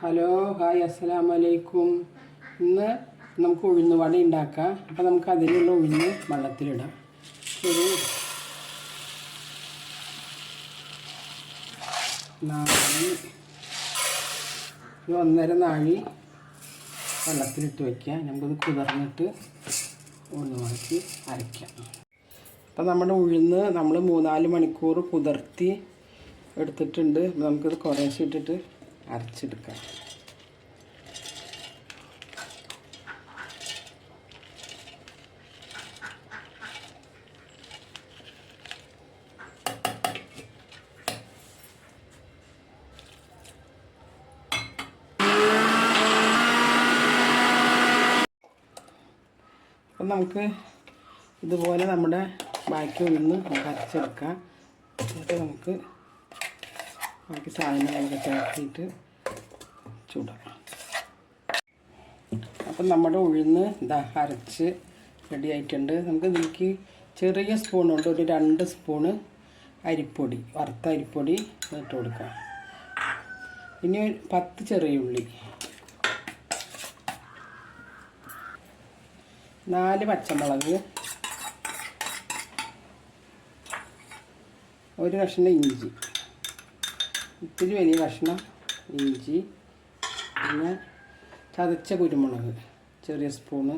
Hello hi അസ്സലാമു അലൈക്കും ഇന്ന് നമുക്ക് ഉഴുന്ന് വട ഉണ്ടാക്കാം. അപ്പോൾ നമുക്ക് അതിലുള്ള ഉഴുന്ന് വെള്ളത്തിലിടാം. ഒരു നാഴി ഒരു ഒന്നര നാഴി വെള്ളത്തിലിട്ട് വയ്ക്കുക നമുക്കത് കുതിർന്നിട്ട് ഉഴുന്ന് വാക്കി അരയ്ക്കാം. അപ്പോൾ നമ്മുടെ ഉഴുന്ന് നമ്മൾ മൂന്നാൽ മണിക്കൂർ കുതിർത്തി എടുത്തിട്ടുണ്ട്. നമുക്കിത് കുറേശ്ശെ ഇട്ടിട്ട് അരച്ചെടുക്കാം. അപ്പം നമുക്ക് ഇതുപോലെ നമ്മുടെ ബാക്കി ഉഴുന്ന് നമുക്ക് അരച്ചെടുക്കാം. എന്നിട്ട് നമുക്ക് ബാക്കി സാധനങ്ങളൊക്കെ ചേർത്തിട്ട് ചൂടാക്കണം. അപ്പം നമ്മുടെ ഉഴുന്ന് ഇതാ അരച്ച് റെഡി ആയിട്ടുണ്ട്. നമുക്ക് ഇതിലേക്ക് ചെറിയ സ്പൂൺ കൊണ്ട് ഒരു രണ്ട് സ്പൂണ് അരിപ്പൊടി വറുത്ത അരിപ്പൊടി ഇട്ട് കൊടുക്കാം. ഇനി പത്ത് ചെറിയ ഉള്ളി. നാല് പച്ചമുളക്. ഒരു കഷ്ണം ഇഞ്ചി. ഇത്തിരി വലിയ കഷ്ണം ഇഞ്ചി പിന്നെ ചതച്ച കുരുമുളക് ചെറിയ സ്പൂണ്.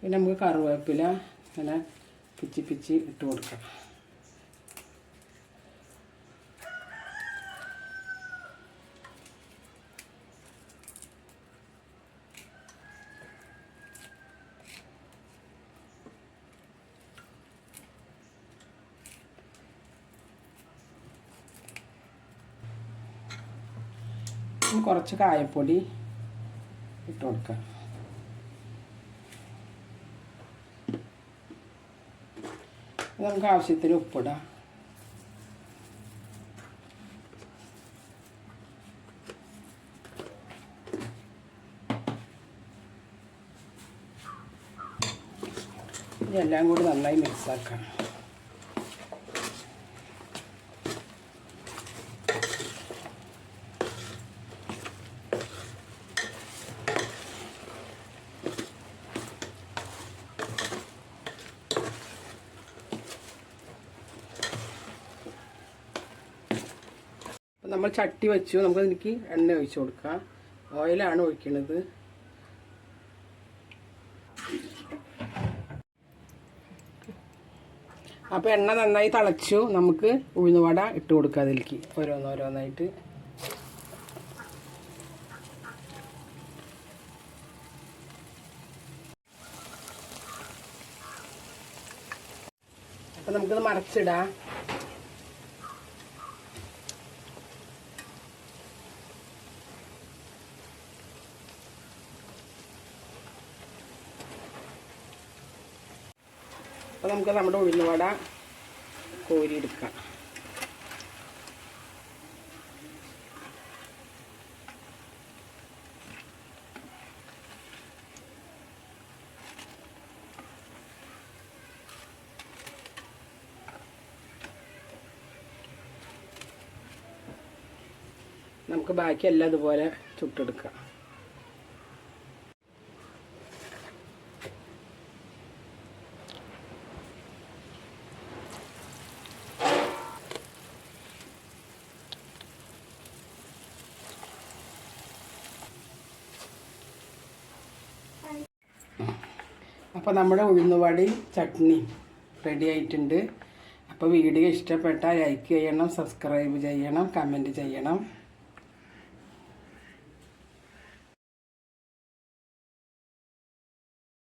പിന്നെ നമുക്ക് കറിവേപ്പില ഇങ്ങനെ പിച്ചി പിച്ചി ഇട്ട് കൊടുക്കാം. ഇനി കുറച്ച് കായപ്പൊടി ഇട്ട് കൊടുക്കുക നമുക്ക് ആവശ്യത്തിന് ഉപ്പിടാം. ഇതെല്ലാം കൂടി നന്നായി മിക്സാക്കാം നമ്മൾ ചട്ടി വെച്ചു. നമുക്ക് എനിക്ക് എണ്ണ ഒഴിച്ച് കൊടുക്കാം. ഓയിലാണ് ഒഴിക്കുന്നത് അപ്പോൾ എണ്ണ നന്നായി തിളച്ചു. നമുക്ക് ഉഴുന്നുവട ഇട്ട് കൊടുക്കാം അതിലേക്ക്. ഓരോന്നോരോന്നായിട്ട് അപ്പം നമുക്കിത് മറച്ചിടാം. അപ്പോൾ നമുക്ക് നമ്മുടെ ഉഴുന്നുവട കോരിയെടുക്കാം. നമുക്ക് ബാക്കിയെല്ലാം ഇതുപോലെ ചുട്ടെടുക്കാം. അപ്പോൾ നമ്മുടെ ഉഴുന്നുവടി ചട്നി റെഡി ആയിട്ടുണ്ട്. അപ്പോൾ വീഡിയോ ഇഷ്ടപ്പെട്ടാൽ ലൈക്ക് ചെയ്യണം സബ്സ്ക്രൈബ് ചെയ്യണം കമന്റ് ചെയ്യണം.